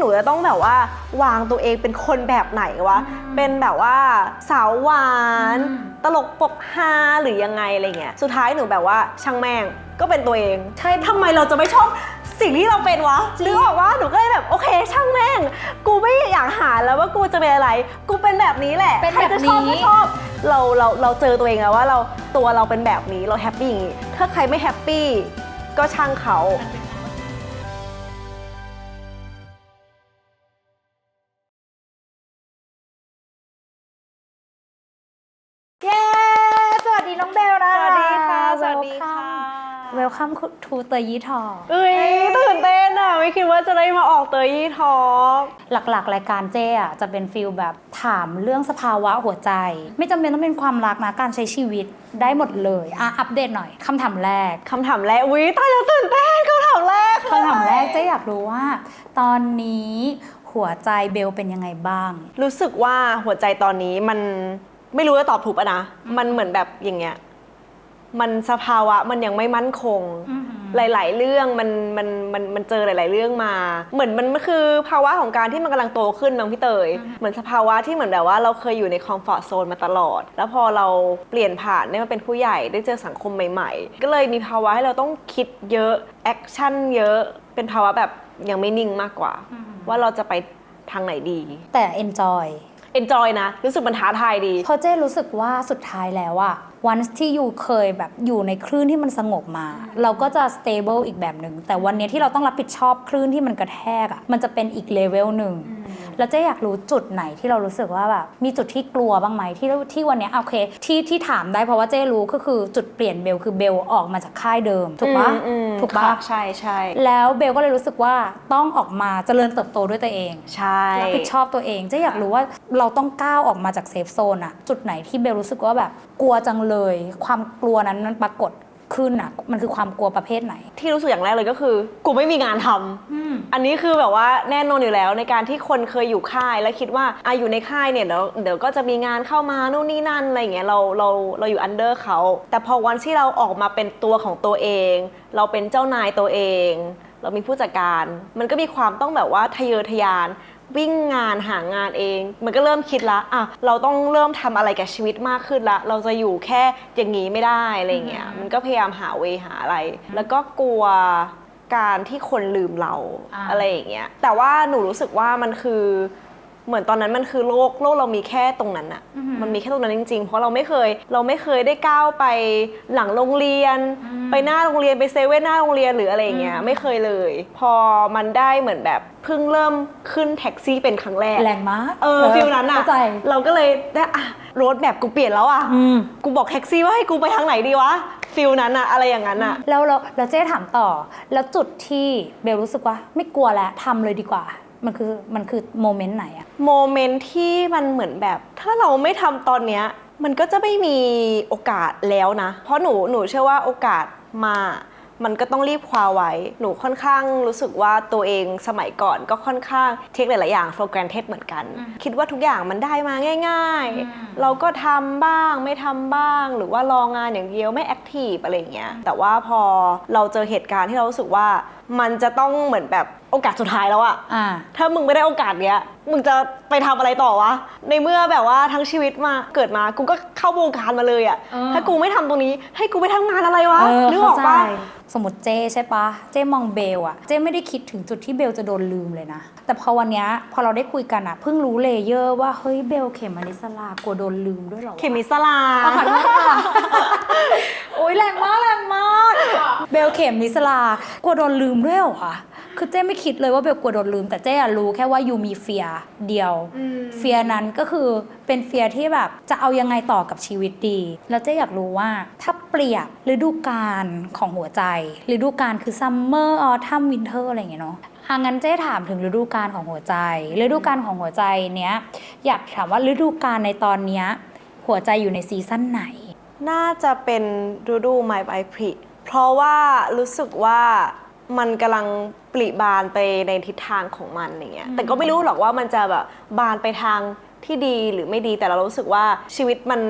หนูจะต้องแบบว่าวางตัวเองเป็นคนแบบไหนวะ เป็นแบบว่าสาวหวานอืมตลกปกฮาหรือยังไงอะไรเงี้ย สุดท้ายหนูแบบว่าช่างแม่งก็เป็นตัวเอง ใช่ทำไมเราจะไม่ชอบสิ่งที่เราเป็นวะจริงนึกออกว่าหนูก็เลยแบบโอเค ช่างแม่ง กูไม่อยากหาแล้วว่ากูจะเป็นอะไร กูเป็นแบบนี้แหละเป็นใครแบบจะชอบนี้ก็ชอบเราเราเราเจอตัวเองแล้วว่าเราตัวเราเป็นแบบนี้เราแฮปปี้อย่างนี้ถ้าใครไม่แฮปปี้ก็ช่างเขา วัสดีค่ะเวลคัมทูเตยยี่ทอเอ้ยตื่นเต้นอะ ไม่คิดว่าจะได้มาออกเตยยี่ทอล์กหลักๆ รายการเจ้อะจะเป็นฟิลแบบถามเรื่องสภาวะหัวใจ ไม่จำเป็นต้องเป็นความรักนะการใช้ชีวิตได้หมดเลยอะอัปเดตหน่อยคำถามแรกคำถามแรกอุ้ยตายแล้วตื่นเต้นคำถามแรกคำถามแรกเจ๊อยากรู้ว่า ตอนนี้หัวใจเบลเป็นยังไงบ้าง รู้สึกว่าหัวใจตอนนี้มันไม่รู้จะตอบถูกปะนะ มันเหมือนแบบอย่างเงี้ย มันสภาวะมันยังไม่มั่นคงอือหือหลาย ๆ เรื่องมันมันมันมันเจอหลาย ๆ เรื่องมา เหมือนมันมันคือภาวะของการที่มันกำลังโตขึ้นน้องพี่เตย เหมือนสภาวะที่เหมือนแบบว่าเราเคยอยู่ในคอมฟอร์ทโซนมาตลอด แล้วพอเราเปลี่ยนผ่านได้มาเป็นผู้ใหญ่ได้เจอสังคมใหม่ ๆ ก็เลยมีภาวะให้เราต้องคิดเยอะแอคชั่นเยอะ เป็นภาวะแบบยังไม่นิ่งมากกว่า ว่าเราจะไปทางไหนดี แต่ enjoy enjoy นะรู้สึกมันท้าทายดีเพราะเจ้รู้สึกว่าสุดท้ายแล้วอะ วันที่อยู่เคยแบบอยู่ในคลื่นที่มันสงบมา เราก็จะ stable อีกแบบหนึ่งแต่วันเนี้ยที่เราต้องรับผิดชอบคลื่นที่มันกระแทกอะมันจะเป็นอีกเลเวลหนึ่งแล้วเจ๊อยากรู้จุดไหนที่เรารู้สึกว่าแบบมีจุดที่กลัวบ้างไหมที่ที่วันเนี้ยโอเค ที่ที่ถามได้เพราะว่าเจ๊รู้ก็คือจุดเปลี่ยนเบลคือเบลออกมาจากค่ายเดิม ถูกปะอืมอืมถูกปะค่ะใช่ใช่แล้วเบลก็เลยรู้สึกว่าต้องออกมาเจริญเติบโตด้วยตัวเองใช่รับผิดชอบตัวเองเจะอยากรู้ว่าเราต้องก้าวออกมาจากเซฟโซนอะจุดไหนที่เบลรู้สึกว่าแบบกลัวจังเลย ความกลัวนั้นมันปรากฏขึ้นอะมันคือความกลัวประเภทไหน ที่รู้สึกอย่างแรกเลยก็คือ กูไม่มีงานทำอันนี้คือแบบว่าแน่นอนอยู่แล้วในการที่คนเคยอยู่ค่ายแล้วคิดว่าอะอยู่ในค่ายเนี่ยเดี๋ยวเดี๋ยวก็จะมีงานเข้ามานู่นนี่นั่นอะไรอย่างเงี้ยเราเราเราอยู่อันเดอร์เขาแต่พอวันที่เราออกมาเป็นตัวของตัวเอง เราเป็นเจ้านายตัวเอง เรามีผู้จัดการ มันก็มีความต้องแบบว่าทะเยอทะยาน วิ่งงานหางานเอง มันก็เริ่มคิดละอะเราต้องเริ่มทำอะไรกับชีวิตมากขึ้นละ เราจะอยู่แค่อย่างนี้ไม่ได้อะไรเงี้ยมันก็พยายามหาเวหาอะไร แล้วก็กลัวการที่คนลืมเราอ่าอะไรอย่างเงี้ยแต่ว่าหนูรู้สึกว่ามันคือ เหมือนตอนนั้นมันคือโลกโลกเรามีแค่ตรงนั้นอะมันมีแค่ตรงนั้นจริงๆ เพราะเราไม่เคย เราไม่เคยได้ก้าวไปหลังโรงเรียน ไปหน้าโรงเรียนไปเซเว่นหน้าโรงเรียนหรืออะไรอย่างเงี้ยไม่เคยเลย พอมันได้เหมือนแบบเพิ่งเริ่มขึ้นแท็กซี่เป็นครั้งแรกแรงมากเออฟิลนั้นอะเข้าใจเราก็เลยได้อะรถแบบกูเปลี่ยนแล้วอะอืมกูบอกแท็กซี่ว่าให้กูไปทางไหนดีวะฟิลนั้นอะอะไรอย่างนั้นอะแล้วเราแล้วเจ๊ถามต่อ แล้วจุดที่เบลรู้สึกว่าไม่กลัวแล้วทำเลยดีกว่า มันคือมันคือโมเมนต์ไหนอะโมเมนต์ที่มันเหมือนแบบ ถ้าเราไม่ทำตอนเนี้ย มันก็จะไม่มีโอกาสแล้วนะ เพราะหนูหนูเชื่อว่าโอกาสมา มันก็ต้องรีบคว้าไว้ หนูค่อนข้างรู้สึกว่าตัวเองสมัยก่อนก็ค่อนข้างเทคหลายๆอย่าง for granted เหมือนกัน คิดว่าทุกอย่างมันได้มาง่าย ๆ เราก็ทำบ้างไม่ทำบ้าง หรือว่ารองานอย่างเดียวไม่แอคทีฟอะไรอย่างเงี้ยแต่ว่าพอเราเจอเหตุการณ์ที่เรารู้สึกว่า มันจะต้องเหมือนแบบ โอกาสสุดท้ายแล้วอะอ่า ถ้ามึงไม่ได้โอกาสเนี้ย มึงจะไปทำอะไรต่อวะ ในเมื่อแบบว่าทั้งชีวิตมาเกิดมา กูก็เข้าวงการมาเลยอะเออ ถ้ากูไม่ทำตรงนี้ ให้กูไปทำงานอะไรวะเออนึกอเข้าอกใจปะ สมมติเจใช่ปะเจมองเบลอะเจไม่ได้คิดถึงจุดที่เบลจะโดนลืมเลยนะ แต่พอวันเนี้ยพอเราได้คุยกันอะเพิ่งรู้เลเยอร์ว่าเฮ้ยเบลเขมมานิสลากลัวโดนลืมด้วยเหรอวะ เขมิสลาอะขอโทษค่ะโอ้ยแรงมากแรงมาก เบลเข็มนิสลากลัวโดนลืมด้วยเหรอคะ คือเจ้ไม่คิดเลยว่าเบลกลัวโดนลืม แต่เจ้อะรู้แค่ว่ายูมีเฟียร์เดียว เฟียร์นั้นก็คือเป็นเฟียร์ที่แบบจะเอายังไงต่อกับชีวิตดี แล้วเจ้อยากรู้ว่าถ้าเปรียบฤดูกาลของหัวใจฤดูกาลคือซัมเมอร์ออทัมวินเทอร์อะไรอย่างเงี้ยเนาะหางั้นเจ้ถามถึงฤดูกาลของหัวใจ ฤดูกาลของหัวใจเนี้ยอยากถามว่าฤดูกาลในตอนเนี้ยหัวใจอยู่ในซีซั่นไหน น่าจะเป็นฤดูไม้ใบผลิเพราะว่ารู้สึกว่า มันกำลังปลิบานไปในทิศทางของมันอย่างเงี้ยแต่ก็ไม่รู้หรอกว่ามันจะแบบบานไปทางที่ดีหรือไม่ดีแต่เรารู้สึกว่าชีวิตมัน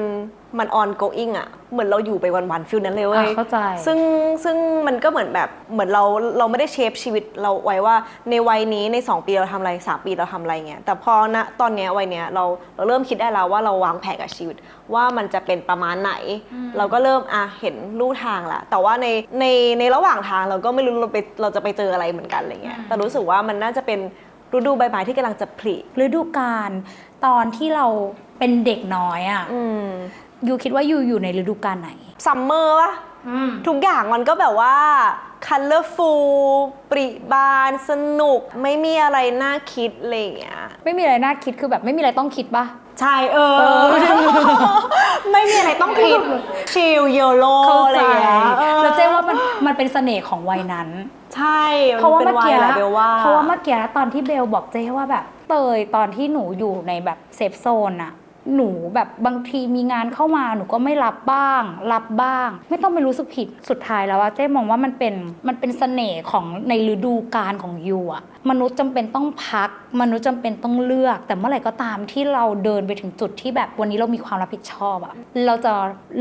มัน ongoing อะเหมือนเราอยู่ไปวันๆฟิลนั้นเลยเว้ยอะเข้าใจ ซึ่งซึ่งมันก็เหมือนแบบเหมือนเราเราไม่ได้เชฟชีวิตเราไว้ว่าในวัยนี้ใน 2 ปีเราทำอะไร 3 ปีเราทำอะไรเงี้ยแต่พอณตอนเนี้ยวัยเนี้ยเราเราเริ่มคิดได้แล้วว่าเราวางแผนกับชีวิต ว่ามันจะเป็นประมาณไหน เราก็เริ่มอะเห็นลู่ทางละแต่ว่าในในในระหว่างทางเราก็ไม่รู้เราไปเราจะไปเจออะไรเหมือนกันอะไรเงี้ยแต่รู้สึกว่ามันน่าจะเป็นฤดูใบไม้ที่กำลังจะผลิฤดูกาลตอนที่เราเป็นเด็กน้อยอะ่ะ อืม ยูคิดว่ายูอยู่ในฤดูกาลไหน ซัมเมอร์ปะทุกอย่างมันก็แบบว่า colorful ปริบานสนุก ไม่มีอะไรน่าคิดอะไรอย่างเงี้ยไม่มีอะไรน่าคิดคือแบบไม่มีอะไรต้องคิดปะใช่เออ ไม่มีอะไรต้องคิดชิลเยโลเข้าอะไรใจอย่างเงี้ยออแล้วเจ๊ว่ามันมันเป็นเสน่ห์ของวัยนั้น ใช่เพราะว่าป็เมื่นอกี้ยแหละเบลว่าเพราะว่าเมื่อกี้ตอนที่เบลบอกเจ๊ว่าแบบเตยตอนที่หนูอยู่ในแบบเซฟโซนอะ หนูแบบบางทีมีงานเข้ามาหนูก็ไม่รับบ้าง รับบ้าง ไม่ต้องไปรู้สึกผิดสุดท้ายแล้วว่าเจ๊มองว่ามันเป็นมันเป็นเสน่ห์ของในฤดูกาลของยูอะมนุษย์จำเป็นต้องพัก มนุษย์จำเป็นต้องเลือก แต่เมื่อไหร่ก็ตามที่เราเดินไปถึงจุดที่แบบวันนี้เรามีความรับผิดชอบอะเราจะ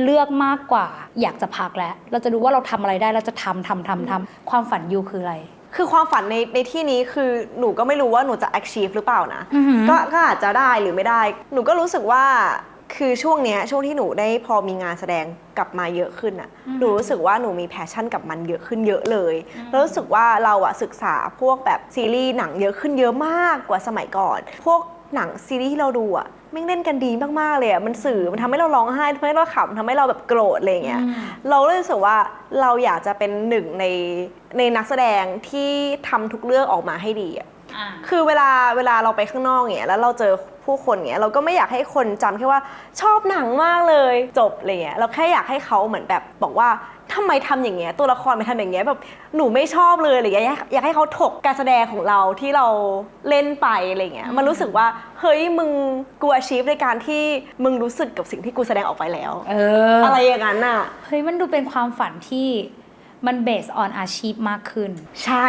เลือกมากกว่า อยากจะพักแล้ว เราจะดูว่าเราทำอะไรได้เราจะทำทำทำทำความฝันยูคืออะไร คือความฝันในในที่นี้คือหนูก็ไม่รู้ว่าหนูจะ achieve หรือเปล่านะ อือหือ ก็ก็อาจจะได้หรือไม่ได้ หนูก็รู้สึกว่าคือช่วงเนี้ยช่วงที่หนูได้พอมีงานแสดงกลับมาเยอะขึ้นอะหนูรู้สึกว่าหนูมีแพชชั่นกับมันเยอะขึ้นเยอะเลยแล้วรู้สึกว่าเราอะศึกษาพวกแบบซีรีส์หนังเยอะขึ้นเยอะมากกว่าสมัยก่อน พวกหนังซีรีส์ที่เราดูอะ แม่งเล่นกันดีมากๆเลยอะมันสื่อมันทำให้เราร้องไห้ทำให้เราขำทำให้เราแบบโกรธอะไรอย่างเงี้ยเราเลยรู้สึกว่าเราอยากจะเป็นหนึ่งในในนักแสดงที่ทำทุกเรื่องออกมาให้ดีอะคือเวลาเวลาเราไปข้างนอกเงี้ยแล้วเราเจอ ผู้คนเงี้ยเราก็ไม่อยากให้คนจำแค่ว่าชอบหนังมากเลยจบอะไรเงี้ยเราแค่อยากให้เขาเหมือนแบบบอกว่าทำไมทำอย่างเงี้ยตัวละครไปทำอย่างเงี้ยแบบหนูไม่ชอบเลยอะไรเงี้ยอยากอยากให้เขาถกการแสดงของเราที่เราเล่นไปอะไรเงี้ยมันรู้สึกว่าเฮ้ยมึงกูอาชีพในการที่มึงรู้สึกกับสิ่งที่กูแสดงออกไปแล้ว เออ อะไรอย่างนั้นน่ะเฮ้ยมันดูเป็นความฝันที่ มันเบสออนอาชีพมากขึ้น ใช่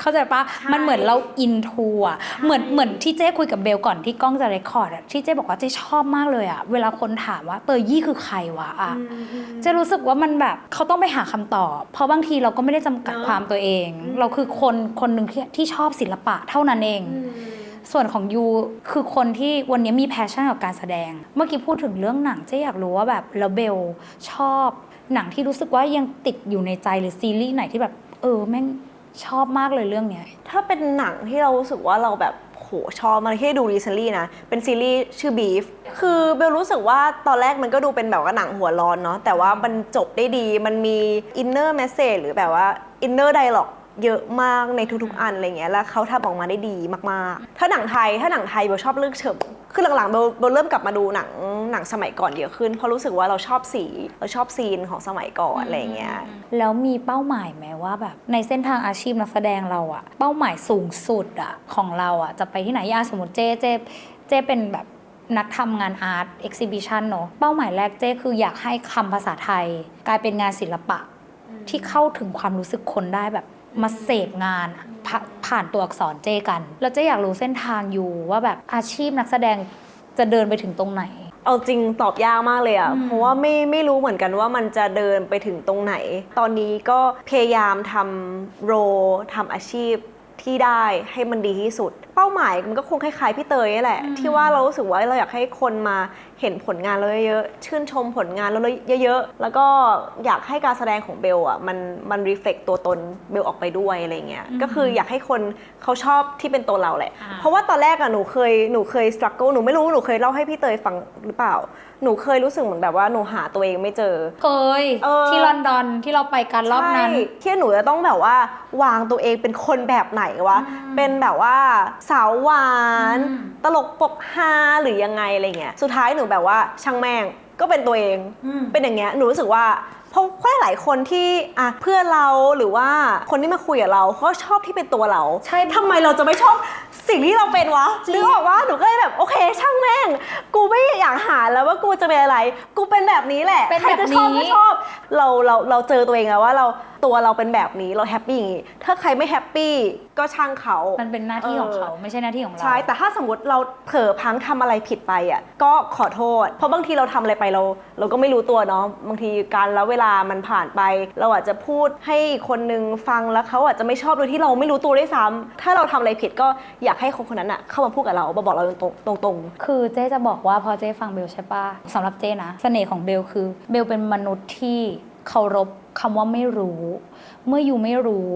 เข้าใจปะมันเหมือนเราอินทัวเหมือนเหมือนที่เจ้คุยกับเบลก่อนที่กล้องจะเรคคอร์ดอะที่เจ้บอกว่าเจ้ชอบมากเลยอะเวลาคนถามว่าเตยยี่คือใครวะอะเจ้รู้สึกว่ามันแบบเขาต้องไปหาคำตอบ เพราะบางทีเราก็ไม่ได้จำกัดเนอะความตัวเอง เราคือคนคนหนึ่งที่ที่ชอบศิลปะเท่านั้นเองส่วนของยูคือคนที่วันนี้มีแพชชั่นกับการแสดง เมื่อกี้พูดถึงเรื่องหนังเจ๊อยากรู้ว่าแบบแล้วเบลชอบ หนังที่รู้สึกว่ายังติดอยู่ในใจหรือซีรีส์ไหนที่แบบเออแม่งชอบมากเลยเรื่องเนี้ย ถ้าเป็นหนังที่เรารู้สึกว่าเราแบบโหชอบมันที่ดูรีเซนลี่นะ เป็นซีรีส์ชื่อ Beef คือเบลรู้สึกว่าตอนแรกมันก็ดูเป็นแบบว่าหนังหัวร้อนเนาะแต่ว่ามันจบได้ดีมันมีอินเนอร์เมสเซจหรือแบบว่าอินเนอร์ไดร็อก เยอะมากในทุกๆ อันอะไรเงี้ยแล้วเขาทำออกมาได้ดีมากๆ ถ้าหนังไทยถ้าหนังไทยเบลชอบเรื่องเฉิมคือหลังๆเบลเบลเริ่มกลับมาดูหนังหนังสมัยก่อนเยอะขึ้นเพราะรู้สึกว่าเราชอบสีเราชอบซีนของสมัยก่อนอะไรเงี้ยแล้วมีเป้าหมายไหมว่าแบบในเส้นทางอาชีพนักแสดงเราอะเป้าหมายสูงสุดอะของเราอะจะไปที่ไหนย่าสมมติเจ๊เจ๊เจ๊เป็นแบบนักทำงานอาร์ตเอ็กซิบิชันเนอะเป้าหมายแรกเจ๊คืออยากให้คำภาษาไทย กลายเป็นงานศิลปะที่เข้าถึงความรู้สึกคนได้แบบ มาเสพงานอะผ่าผ่านตัวอักษรเจกันแล้วเจ๊อยากรู้เส้นทางอยู่ว่าแบบอาชีพนักแสดงจะเดินไปถึงตรงไหน เอาจริงตอบยากมากเลยอะ่ะ เพราะว่าไม่ไม่รู้เหมือนกันว่ามันจะเดินไปถึงตรงไหน ตอนนี้ก็พยายามทำโรทำอาชีพที่ได้ให้มันดีที่สุด เป้าหมายมันก็คงคล้ายๆพี่เตยนี่แหละ ที่ว่าเรารู้สึกว่าเราอยากให้คนมาเห็นผลงานเราเยอะๆชื่นชมผลงานเราเยอะๆแล้วก็อยากให้การแสดงของเบลอะมันมันรีเฟล็กตัวตนเบลออกไปด้วยอะไรเงี้ยก็คืออยากให้คนเขาชอบที่เป็นตัวเราแหละอ่าเพราะว่าตอนแรกอะหนูเคยหนูเคยสครัลเกิลหนูไม่รู้หนูเคยเล่าให้พี่เตยฟังหรือเปล่า หนูเคยรู้สึกเหมือนแบบว่าหนูหาตัวเองไม่เจอ เคยเออที่ลอนดอนที่เราไปกันรอบนั้นใช่ที่หนูจะต้องแบบว่าวางตัวเองเป็นคนแบบไหนวะเป็นแบบว่าสาวหวาน อืม ตลกปกฮาหรือยังไงอะไรเงี้ย สุดท้ายหนูแบบว่าช่างแม่งก็เป็นตัวเองเป็นอย่างเงี้ย หนูรู้สึกว่าเพราะเพราะหลายๆคนที่อะเพื่อนเราหรือว่าคนที่มาคุยกับเราเขาก็ชอบที่เป็นตัวเราใช่ทำไมเราจะไม่ชอบสิ่งที่เราเป็นวะจริงนึกออกว่าหนูก็เลยแบบโอเค ช่างแม่ง กูไม่อยากหาแล้วว่ากูจะเป็นอะไร กูเป็นแบบนี้แหละเป็นใครแบบจะชอบนี้ก็ชอบเราเราเราเจอตัวเองแล้วว่าเราตัวเราเป็นแบบนี้เราแฮปปี้อย่างนี้ถ้าใครไม่แฮปปี้ก็ช่างเขา มันเป็นหน้าที่ของเขาไม่ใช่หน้าที่ของเรา ใช่ แต่ถ้าสมมติเราเผลอพลังทำอะไรผิดไปอะก็ขอโทษ เพราะบางทีเราทำอะไรไปเรา เราก็ไม่รู้ตัวเนาะบางทีการแล้วเวลามันผ่านไป เราอาจจะพูดให้คนนึงฟังแล้วเขาอาจจะไม่ชอบโดยที่เราไม่รู้ตัวด้วยซ้ำถ้าเราทำอะไรผิดก็อยากให้คนคนนั้นอะเข้ามาพูดกับเรามาบอกเราตรงๆตรงคือเจ๊จะบอกว่าพอเจ๊ฟังเบลใช่ปะสำหรับเจ๊นะเสน่ห์ของเบลคือเบลเป็นมนุษย์ที่ เคารพคำว่าไม่รู้ เมื่อยูไม่รู้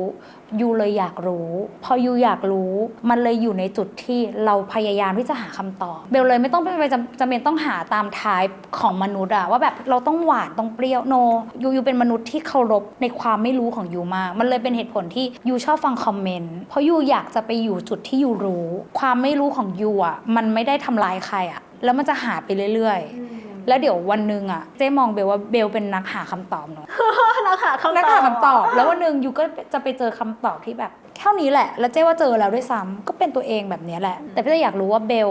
ยูเลยอยากรู้ พอยูอยากรู้ มันเลยอยู่ในจุดที่เราพยายามที่จะหาคำตอบเบลเลยไม่ต้องไปจำจำเป็นต้องหาตามทายของมนุษย์อะว่าแบบเราต้องหวานต้องเปรี้ยวโนยูยูเป็นมนุษย์ที่เคารพในความไม่รู้ของยูมาก มันเลยเป็นเหตุผลที่ยูชอบฟังคอมเมนต์เพราะยูอยากจะไปอยู่จุดที่ยูรู้ ความไม่รู้ของยูอะมันไม่ได้ทำลายใครอะแล้วมันจะหาไปเรื่อย ๆ แล้วเดี๋ยววันหนึ่งอะเจ๊มองเบลว่าเบลเป็นนักหาคำตอบเนาะๆนักหาคำตอบนักหาคำตอบ แล้ววันหนึ่งยูก็จะไปเจอคำตอบที่แบบเท่านี้แหละ แล้วเจ๊ว่าเจอแล้วด้วยซ้ำก็เป็นตัวเองแบบนี้แหละ แต่พี่จะอยากรู้ว่าเบล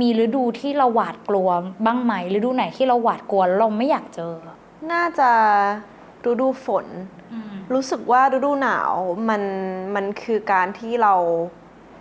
มีฤดูที่เราหวาดกลัวบ้างไหมฤดูไหนที่เราหวาดกลัวแล้วเราไม่อยากเจอ น่าจะฤดูฝน รู้สึกว่าฤดูหนาวมันมันคือการที่เรา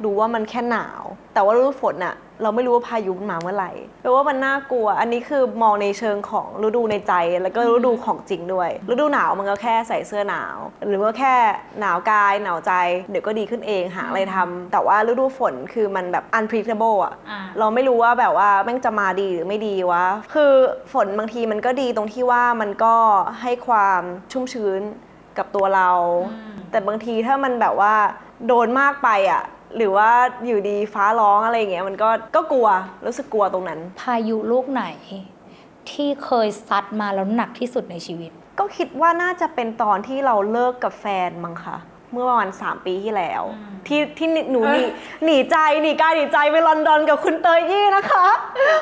รู้ว่ามันแค่หนาว แต่ว่าฤดูฝนอะ เราไม่รู้ว่าพายุมันมาเมื่อไหร่แปลว่ามันน่ากลัว อันนี้คือมองในเชิงของฤดูในใจ แล้วก็ฤดูของจริงด้วย ฤดูหนาวมันก็แค่ใส่เสื้อหนาว หรือว่าแค่หนาวกายหนาวใจ เดี๋ยวก็ดีขึ้นเองหาอะไรทำแต่ว่าฤดูฝนคือมันแบบ unpredictable อะอ่าเราไม่รู้ว่าแบบว่าแม่งจะมาดีหรือไม่ดีวะ คือฝนบางทีมันก็ดีตรงที่ว่ามันก็ให้ความชุ่มชื้นกับตัวเรา แต่บางทีถ้ามันแบบว่าโดนมากไปอะ หรือว่าอยู่ดีฟ้าร้องอะไรอย่างเงี้ยมันก็ก็กลัวรู้สึกกลัวตรงนั้น พายุลูกไหน ที่เคยซัดมาแล้วหนักที่สุดในชีวิต ก็คิดว่าน่าจะเป็นตอนที่เราเลิกกับแฟนมั้งคะเมื่อประมาณ3ปีที่แล้ว ที่ที่หนูหนีหนีใจหนีกายหนีใจไปลอนดอนกับคุณเตยยี่นะคะ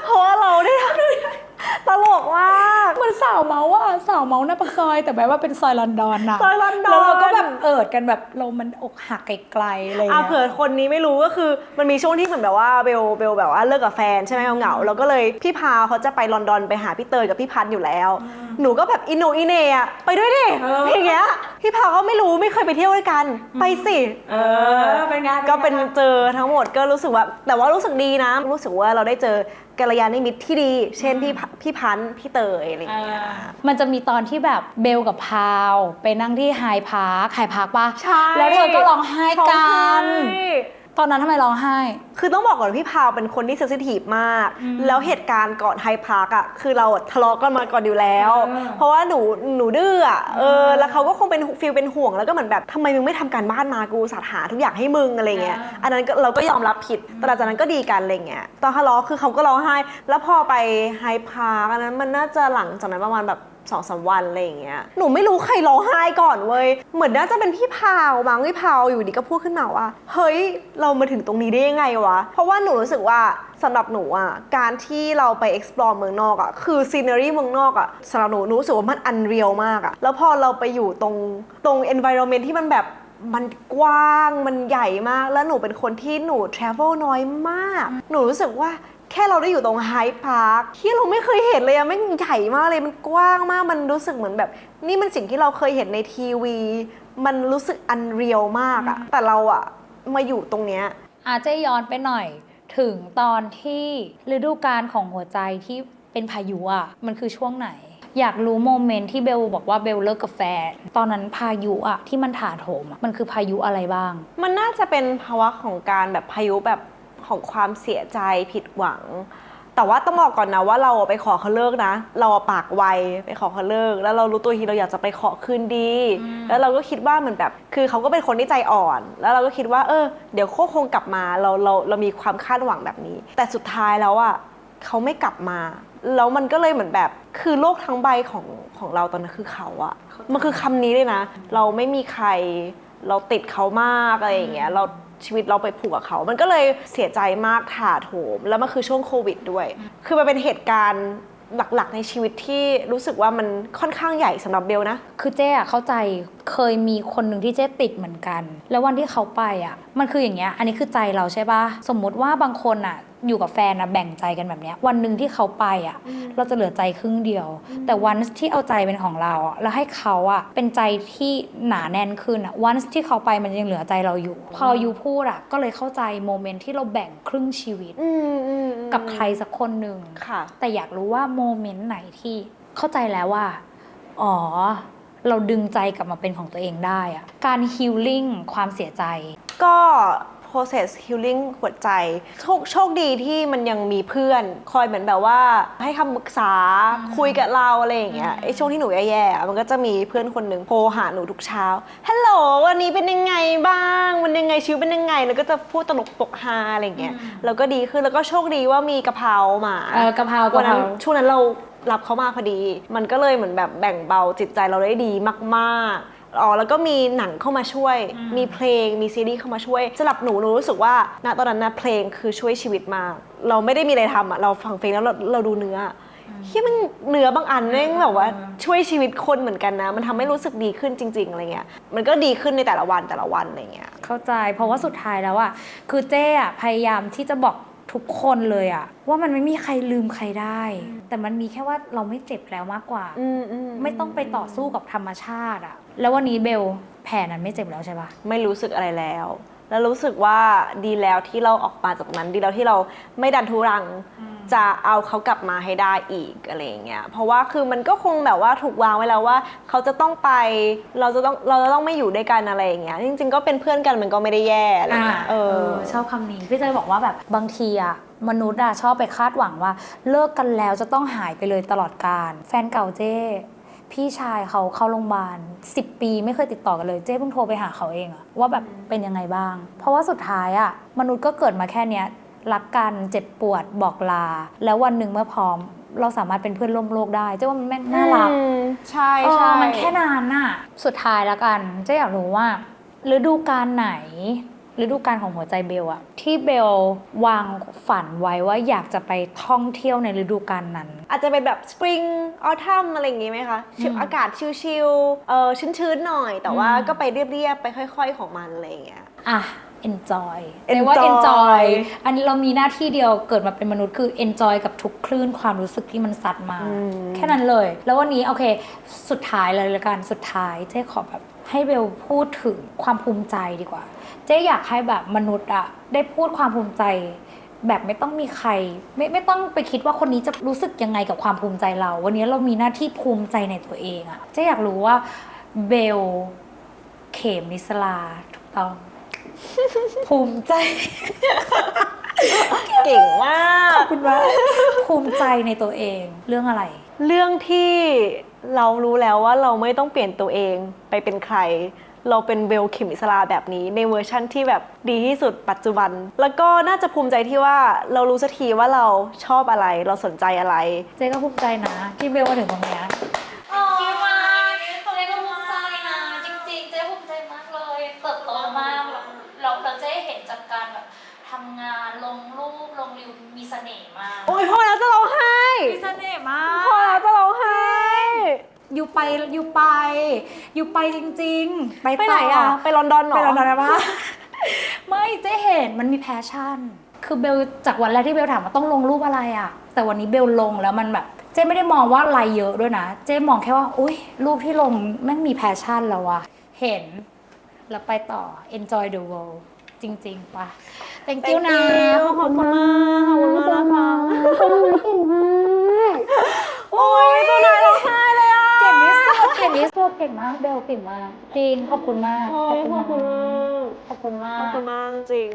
เพราะว่าเราได้ทำ ตลกมากเหมือนสาวเมาส์อะสาวเมาส์หน้าปากซอย แต่แบบว่าเป็นซอยลอนดอนอะซอยลอนดอนแล้วเราก็แบบเอิดกันแบบเรามันอกหักไกลๆอะไรอย่างอะเงี้ย เผื่อคนนี้ไม่รู้ก็คือมันมีช่วงที่เหมือนแบบว่าเบลเบลแบบว่าเลิกกับแฟนใช่ไหมเหงาๆแล้วก็เลยพี่พาวเขาจะไปลอนดอนไปหาพี่เตยกับพี่พันธ์อยู่แล้ว หนูก็แบบอินโนอินเนอะไปด้วยดิอย่างเงี้ยพี่พาวก็ไม่รู้ไม่เคยไปเที่ยวด้วยกันไปสิเออเป็นไง ก็เป็นเจอทั้งหมดก็รู้สึกว่าแต่ว่ารู้สึกดีนะ รู้สึกว่าเราได้เจอกัลยาณมิตรที่ดี เช่นพี่พพี่พันธ์พี่เตยอะไรอย่างเงี้ย มันจะมีตอนที่แบบเบลกับพาว ไปนั่งที่ไฮพาร์คไฮพาร์คปะใช่แล้วเธอก็ร้องไห้กันร้องไห้ ตอนนั้นทำไมร้องไห้ คือต้องบอกก่อนว่าพี่พาวเป็นคนที่เซนซิทีฟมาก แล้วเหตุการณ์ก่อนไฮพาร์กอะคือเราทะเลาะกันมาก่อนอยู่แล้วเออเพราะว่าหนูหนูดื้ออะเออแล้วเขาก็คงเป็นฟีลเป็นห่วงแล้วก็เหมือนแบบทำไมมึงไม่ทำการบ้านมากูสัตว์หาทุกอย่างให้มึงอะไรเงี้ยอันนั้นก็เราก็ยอมรับผิดแต่หลังจากนั้นก็ดีกันอะไรเงี้ยตอนทะเลาะคือเขาก็ร้องไห้ แล้วพอไปไฮพาร์กอันนั้นมันน่าจะหลังจากนั้นประมาณแบบ สองสามวันอะไรอย่างเงี้ย หนูไม่รู้ใครร้องไห้ก่อนเว้ย เหมือนน่าจะเป็นพี่พาวมั้งพี่พาวอยู่ดีก็พูดขึ้นมาว่า เฮ้ย เรามาถึงตรงนี้ได้ยังไงวะ เพราะว่าหนูรู้สึกว่าสำหรับหนูอะ การที่เราไป explore เมืองนอกอะ คือซีเนอรี่เมืองนอกอะสำหรับหนูหนูรู้สึกว่ามัน unreal มากอะ แล้วพอเราไปอยู่ตรงตรง environment ที่มันแบบมันกว้างมันใหญ่มาก แล้วหนูเป็นคนที่หนู travel น้อยมาก หนูรู้สึกว่า แค่เราได้อยู่ตรงไฮพาร์คที่เราไม่เคยเห็นเลยอะไม่งใหญ่มากเลยมันกว้างมากมันรู้สึกเหมือนแบบ นี่มันสิ่งที่เราเคยเห็นในทีวี มันรู้สึกอันเรียลมากอะแต่เราอะมาอยู่ตรงเนี้ยอาเจย้อนไปหน่อยถึงตอนที่ฤดูกาลของหัวใจที่เป็นพายุอะมันคือช่วงไหน อยากรู้โมเมนต์ที่เบลบอกว่าเบลเลิกกับแฟนตอนนั้นพายุอะที่มันถาโถมอะมันคือพายุอะไรบ้าง มันน่าจะเป็นภาวะของการแบบพายุแบบ ของความเสียใจผิดหวัง แต่ว่าต้องบอกก่อนนะว่าเราอะไปขอเขาเลิกนะ เราอะปากไวไปขอเขาเลิก แล้วเรารู้ตัวทีเราอยากจะไปขอคืนดี แล้วเราก็คิดว่าเหมือนแบบ คือเขาก็เป็นคนที่ใจอ่อน แล้วเราก็คิดว่า เออ เดี๋ยวเขาคงกลับมาเราเราเรามีความคาดหวังแบบนี้ แต่สุดท้ายแล้วอะเขาไม่กลับมาแล้วมันก็เลยเหมือนแบบคือโลกทั้งใบของของเราตอนนั้นคือเขาอะมันคือคำนี้เลยนะ เราไม่มีใครเราติดเขามากอะไรอย่างเงี้ยเรา ชีวิตเราไปผูกกับเขา มันก็เลยเสียใจมากถาโถม แล้วมันคือช่วงโควิดด้วย คือมันเป็นเหตุการณ์หลักๆ ในชีวิตที่รู้สึกว่ามันค่อนข้างใหญ่สำหรับเบลนะ คือเจ๊เข้าใจเคยมีคนหนึ่งที่เจ๊ติดเหมือนกัน แล้ววันที่เขาไปอะ มันคืออย่างเงี้ย อันนี้คือใจเราใช่ปะสมมุติว่าบางคนอะ อยู่กับแฟนอะแบ่งใจกันแบบเนี้ยวันหนึ่งที่เขาไปอะ เราจะเหลือใจครึ่งเดียว แต่วันที่เอาใจเป็นของเราอะแล้วให้เขาอะเป็นใจที่หนาแน่นขึ้นอะวันที่เขาไปมันยังเหลือใจเราอยู่ พออยู่พูดอะก็เลยเข้าใจโมเมนต์ที่เราแบ่งครึ่งชีวิตอืมอืมอืมกับใครสักคนหนึ่งค่ะแต่อยากรู้ว่าโมเมนต์ไหนที่เข้าใจแล้วว่า อ๋อเราดึงใจกลับมาเป็นของตัวเองได้อะการฮิลลิ่งความเสียใจ ก็ process healing หัวใจโชคโชคดีที่มันยังมีเพื่อน คอยเหมือนแบบว่าให้คำปรึกษาคุยกับเราอะไรอย่างเงี้ยไอ้ช่วงที่หนูแย่ๆอะมันก็จะมีเพื่อนคนหนึ่งโทรหาหนูทุกเช้าฮัลโหลวันนี้เป็นยังไงบ้างวันยังไงชีวิตเป็นยังไง แล้วก็จะพูดตลกปกฮาอะไรอย่างเงี้ยแล้วก็ดีขึ้นแล้วก็โชคดีว่ามีกะเพราหมาเออกะเพรากะวันเพนั้รานช่วงนั้นเรารับเขามาพอดี มันก็เลยเหมือนแบบแบ่งเบาจิตใจเราได้ดีมาก ๆ อ๋อแล้วก็มีหนังเข้ามาช่วย มีเพลงมีซีรีส์เข้ามาช่วยสำหรับหนูหนูรู้สึกว่าณตอนนั้นนะเพลงคือช่วยชีวิตมาก เราไม่ได้มีอะไรทำอะเราฟังเพลงแล้วเราเราดูเนื้ออที่มันเนื้อบางอันเนี่ยแบบว่าช่วยชีวิตคนเหมือนกันนะ มันทำให้รู้สึกดีขึ้นจริง ๆอะไรเงี้ยมันก็ดีขึ้นในแต่ละวันแต่ละวันอะไรเงี้ยเข้าใจเพราะว่าสุดท้ายแล้วอะคือเจ๊อะพยายามที่จะบอกทุกคนเลยอะว่ามันไม่มีใครลืมใครได้ แต่มันมีแค่ว่าเราไม่เจ็บแล้วมากกว่าอืมอืไม่ต้องไปต่อสู้กับธรรมชาติอะ แล้ววันนี้เบลแผลนั้นไม่เจ็บแล้วใช่ปะไม่รู้สึกอะไรแล้ว แล้วรู้สึกว่าดีแล้วที่เราออกมาจากนั้น ดีแล้วที่เราไม่ดันทุรัง จะเอาเขากลับมาให้ได้อีกอะไรอย่างเงี้ย เพราะว่าคือมันก็คงแบบว่าถูกวางไว้แล้วว่า เขาจะต้องไป เราจะต้องเราจะต้องไม่อยู่ด้วยกันอะไรอย่างเงี้ย จริง ๆ ก็เป็นเพื่อนกันมันก็ไม่ได้แย่อะไรเงี้ยเออ ชอบคำนี้พี่เจบอกว่าแบบบางทีอะมนุษย์อะชอบไปคาดหวังว่า เลิกกันแล้วจะต้องหายไปเลยตลอดกาลแฟนเก่าเจ้ พี่ชายเขาเข้าโรงพยาบาล10 ปีไม่เคยติดต่อกันเลยเจ้เพิ่งโทรไปหาเขาเองอะว่าแบบเป็นยังไงบ้าง เพราะว่าสุดท้ายอะมนุษย์ก็เกิดมาแค่เนี้ยรักกันเจ็บปวดบอกลา แล้ววันหนึ่งเมื่อพร้อม เราสามารถเป็นเพื่อนร่วมโลกได้เจ้ว่ามันแม่งน่ารักอืมใช่เอใช่อมันแค่นานน่ะ สุดท้ายแล้วกันเจ๊อยากรู้ว่าฤดูกาลไหน ฤดูกาลของหัวใจเบลอะที่เบลวางฝันไว้ว่าอยากจะไปท่องเที่ยวในฤดูกาลนั้น อาจจะเป็นแบบสปริงออทัมอะไรอย่างงี้ไหมคะชิลอืมอากาศชิลๆเออชื้นๆหน่อย แต่ว่าอืมก็ไปเรียบๆ ไปค่อย ๆ ของมันอะไรอย่างเงี้ยอะ enjoy เจ๊ว่า Enjoy enjoy อันนี้เรามีหน้าที่เดียวเกิดมาเป็นมนุษย์คือ enjoy กับทุกคลื่นความรู้สึกที่มันซัดมาอืมแค่นั้นเลย แล้ววันนี้โอเค สุดท้ายเลยละกันสุดท้ายเจ๊ขอแบบให้เบลพูดถึงความภูมิใจดีกว่า เจ๊อยากให้แบบมนุษย์อะได้พูดความภูมิใจ แบบไม่ต้องมีใคร ไม่ไม่ต้องไปคิดว่าคนนี้จะรู้สึกยังไงกับความภูมิใจเรา วันนี้เรามีหน้าที่ภูมิใจในตัวเองอะเจ๊อยากรู้ว่าเบลเขมนิสลาถูกต้องภูมิใจ เก่งมากขอบคุณมากภูมิใจในตัวเองเรื่องอะไร เรื่องที่เรารู้แล้วว่าเราไม่ต้องเปลี่ยนตัวเองไปเป็นใคร เราเป็นเบลคิมอิสลาแบบนี้ ในเวอร์ชั่นที่แบบดีที่สุดปัจจุบัน แล้วก็น่าจะภูมิใจที่ว่าเรารู้สักทีว่าเราชอบอะไร เราสนใจอะไร เจ๊ก็ภูมิใจนะ ที่เบลมาถึงตรงเนี้ยโอ้ยมาเจ๊ก็ภูมิใจนะ จริงๆ เจ๊ภูมิใจมากเลยเติบโตมากแบบเราเราเจ๊เห็นจากการแบบทำงานลงรูปลงรีวิวมีเสน่ห์มาก โอ้ยพ่อแล้วจะร้องไห้มีเสน่ห์มาพ่อแล้วจะร้องไห้ อยู่ไปอยู่ไป อยู่ไปจริง ๆ ไปไปไหนต่อะไปลอนดอนเหรอ ไปลอนดอนนะปะไม่เจ๊เห็นมันมีแพชชั่น คือเบลจากวันแรกที่เบลถามว่าต้องลงรูปอะไรอะแต่วันนี้เบลลงแล้วมันแบบ เจ๊ไม่ได้มองว่าไลค์เยอะด้วยนะ เจ๊มองแค่ว่าอุ้ยรูปที่ลงแม่งมีแพชชั่นแล้วอะเห็น แล้วไปต่อ enjoy the world จริงๆปะ thank you นะขอบคุณมากขอบคุณมากนะคะโอ้ยตัวนายร้องไห้เลยอะ เก่งที่สุด เก่งที่สุดเก่งมากเบลเก่งมากจริงขอบคุณมากโอ้ยขอบคุณมากขอบคุณมาขอบกคุณมากจริง